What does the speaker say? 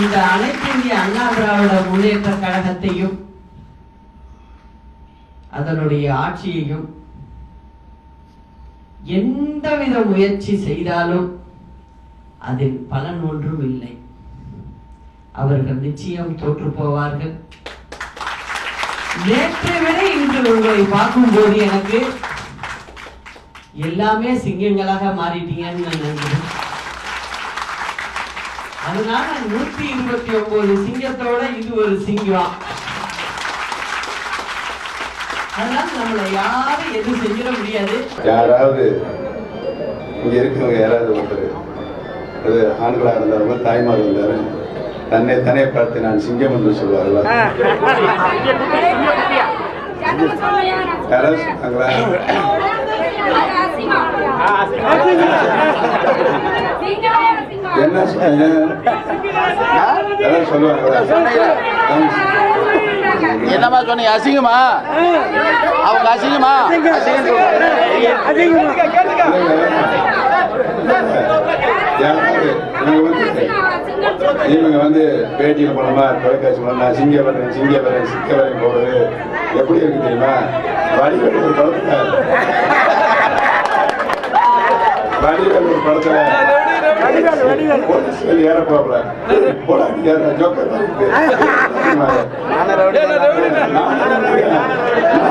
இந்த அனைத்திந்திய அண்ணா திராவிட முன்னேற்ற கழகத்தையும் அதனுடைய ஆட்சியையும் எந்தவித முயற்சி செய்தாலும் அதில் பலன் ஒன்றும் இல்லை. அவர்கள் நிச்சயம் தோற்று போவார்கள். நேற்றை விட இன்று உங்களை பார்க்கும்போது எனக்கு எல்லாமே சிங்கங்களாக மாறிட்டீங்கன்னு நான் நினைக்கிறேன் அதனால நூத்தி இருபத்தி ஒன்பது சிங்கத்தோட இது ஒரு சிங்கம். அதனால நம்மளை யாரும் எதுவும் செஞ்சிட முடியாது. யாராவது இங்க இருக்கவங்க யாராவது ஒருத்தர் அது ஆண்களாக இருந்தாலும் தாய்மார் இருந்தாலும் தன்னை தானே பார்த்து நான் சிங்கம் என்று சொல்வார்களா? யாராவது என்ன என்னம்மா சொன்னீங்க? அசிங்கமா? அவங்க அசிங்கமா? யாராவது இவங்க வந்து பேட்டியில் மூலமா தொலைக்காட்சி மூலமா சிங்க வரேன் சிங்க வரேன் சிக்க வரேன் போறது எப்படி இருக்கு தெரியுமா? படத்துல வடிவேல் ஒரு படத்துல ஏற போகல போடா நீ ஏற ஜோக்கர் நானே ரவுடி நான்